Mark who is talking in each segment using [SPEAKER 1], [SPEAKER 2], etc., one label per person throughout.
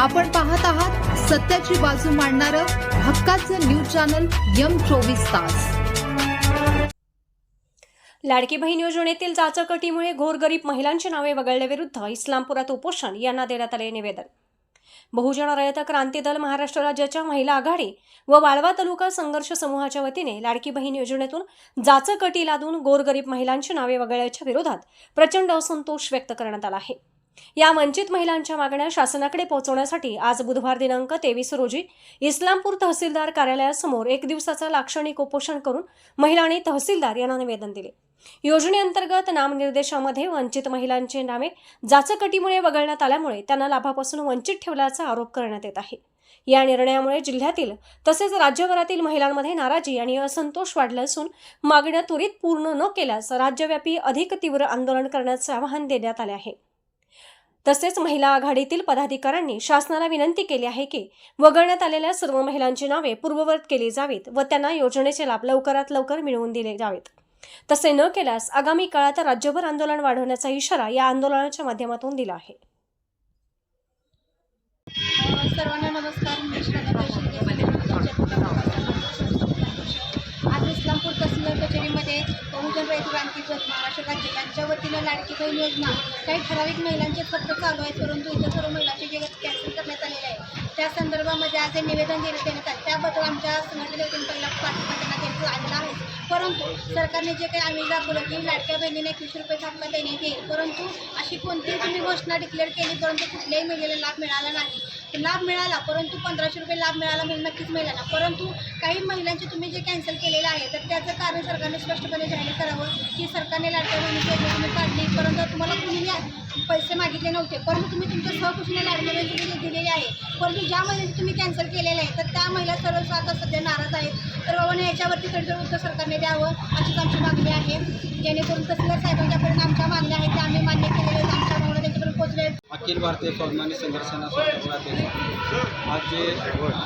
[SPEAKER 1] आपण पाहत आहात सत्याची बाजू मांडणारं हक्काचं न्यूज चॅनल यम चोवीस तास.
[SPEAKER 2] लाडकी बहीण योजनेतील जाचकटीमुळे घोरगरीब महिलांची नावे वगळल्याविरुद्ध इस्लामपुरात उपोषण यांना देण्यात आले निवेदन. बहुजन रयत क्रांती दल महाराष्ट्र राज्याच्या महिला आघाडी व वाळवा तालुका संघर्ष समूहाच्या वतीने लाडकी बहीण योजनेतून जाचकटी लादून गोरगरीब महिलांची नावे वगळल्याच्या विरोधात प्रचंड असंतोष व्यक्त करण्यात आला आहे. या वंचित महिलांच्या मागण्या शासनाकडे पोहोचवण्यासाठी आज बुधवार दिनांक तेवीस रोजी इस्लामपूर तहसीलदार कार्यालयासमोर एक दिवसाचा लाक्षणिक उपोषण करून महिलांनी तहसीलदार यांना निवेदन दिले. योजनेअंतर्गत नामनिर्देशामध्ये वंचित महिलांचे नावे जाचकटीमुळे वगळण्यात आल्यामुळे त्यांना लाभापासून वंचित ठेवल्याचा आरोप करण्यात येत आहे. या निर्णयामुळे जिल्ह्यातील तसेच राज्यभरातील महिलांमध्ये नाराजी आणि असंतोष वाढला असून मागण्या त्वरित पूर्ण न केल्यास राज्यव्यापी अधिक तीव्र आंदोलन करण्याचे आवाहन देण्यात आले आहे. तसेच महिला आघाडीतील पदाधिकाऱ्यांनी शासनाला विनंती केली आहे की वगळण्यात आलेल्या सर्व महिलांची नावे पूर्ववत केली जावीत व त्यांना योजनेचे लाभ लवकरात लवकर मिळवून दिले जावेत. तसे न केल्यास आगामी काळात राज्यभर आंदोलन वाढवण्याचा इशारा या आंदोलनाच्या माध्यमातून दिला आहे.
[SPEAKER 3] सर्वांना नमस्कार. राज्य यांच्या वतीनं लाडकी बहीण योजना काही ठराविक महिलांचे फक्त चालू आहेत परंतु इतर सर्व महिलांचे जे कॅन्सल करण्यात आलेले आहे त्या संदर्भामध्ये आज हे निवेदन देण्यात येण्यात आले. त्याबद्दल आमच्या संघटनेच्या वतीनं पहिला पाठिंबा देण्यात येतो आलेला आहे. परंतु सरकारने जे काही आम्ही दाखवलं की लाडक्या बहिणीने एकवीस रुपये हप्ता देण्यात येईल. परंतु अशी कोणतीही तुम्ही घोषणा डिक्लेअर केली परंतु कुठल्याही महिलेला लाभ मिळाला नाही. लाभ मिळाला परंतु पंधराशे रुपये लाभ मिळाला म्हणून नक्कीच मिळाला. परंतु काही महिलांचे तुम्ही जे कॅन्सल केलेलं आहे तर त्याचं कारण सरकारने स्पष्टपणे जाहीर करावं की सरकारने लाडक्या बहिणीची योजना तुम्ही काढली परंतु तुम्हाला कुणीही पैसे मागितले नव्हते. परंतु तुम्ही तुमच्या सहकुशीने लाडक्या बहिणी तुम्ही आहे परंतु ज्या महिलांचे तुम्ही कॅन्सल केलेलं आहे तर त्या महिला सर्व आता सध्या नाराज आहेत. तर बाबाने याच्यावरती कठोर उत्तर सरकारने द्यावं अशीच आमची मागणी आहे. जेणेकरून तहसीलदार साहेबांच्यापर्यंत आमच्या मागण्या आहेत त्या आम्ही मान्य केलेल्या आहेत आमच्या भावना त्यांच्यापर्यंत पोहोचल्या आहेत
[SPEAKER 4] अखिल भारतीय स्वाभिमानी संघर्ष सेना आज जे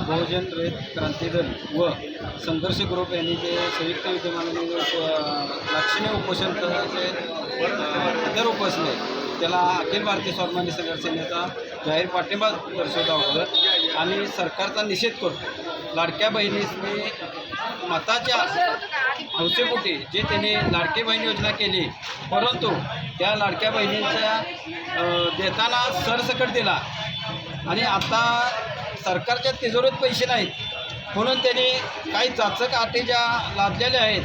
[SPEAKER 4] बहुजन रेत क्रांती दल व संघर्ष ग्रुप यांनी जे संयुक्त विद्यमानाने लक्षणीय अ, उपोषणचं जे अ, दर उपसले त्याला अखिल भारतीय स्वाभिमानी संघर्ष सेनेचा जाहीर पाठिंबा दर्शवता होतो आणि सरकारचा निषेध करतो. लाडक्या बहिणीसनी मताच्या हौसेपोटी जे त्यांनी लाडकी बहीण योजना केली परंतु त्या लाडक्या बहिणींच्या देताना सरसकट दिला. आणि आता सरकारच्या तिजोरीत पैसे नाहीत. म्हणून त्यांनी काही जाचक आटी ज्या लादलेल्या आहेत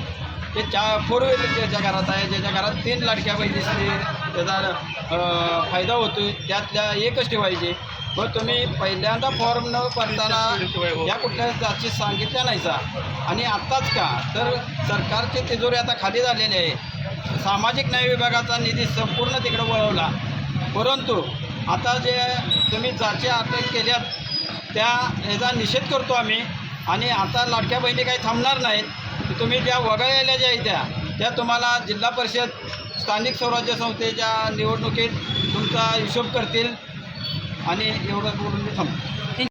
[SPEAKER 4] ते चा फोर व्हीलर ज्याच्या घरात आहे ज्याच्या घरात तीन लाडक्या बहिणीसाठी त्याचा फायदा होतो त्यातल्या एकच ठेवायचे. मग तुम्ही पहिल्यांदा फॉर्म न भरताना या कुठल्या जाती सांगितल्या नाहीचा आणि आत्ताच का? तर सरकारची तिजोरी आता खाली झालेली आहे. सामाजिक न्याय विभागाचा निधी संपूर्ण तिकडे वळवला. परंतु आता जे तुम्ही जाती अटक केल्यात त्या ह्याचा निषेध करतो आम्ही. आणि आता लाडक्या बहिणी काही थांबणार नाहीत. तुम्ही ज्या वगळलेल्या ज्या आहेत त्या त्या तुम्हाला जिल्हा परिषद स्थानिक स्वराज्य संस्थेच्या निवडणुकीत तुमचा हिशोब करतील. आणि योगा करून मी थांबतो.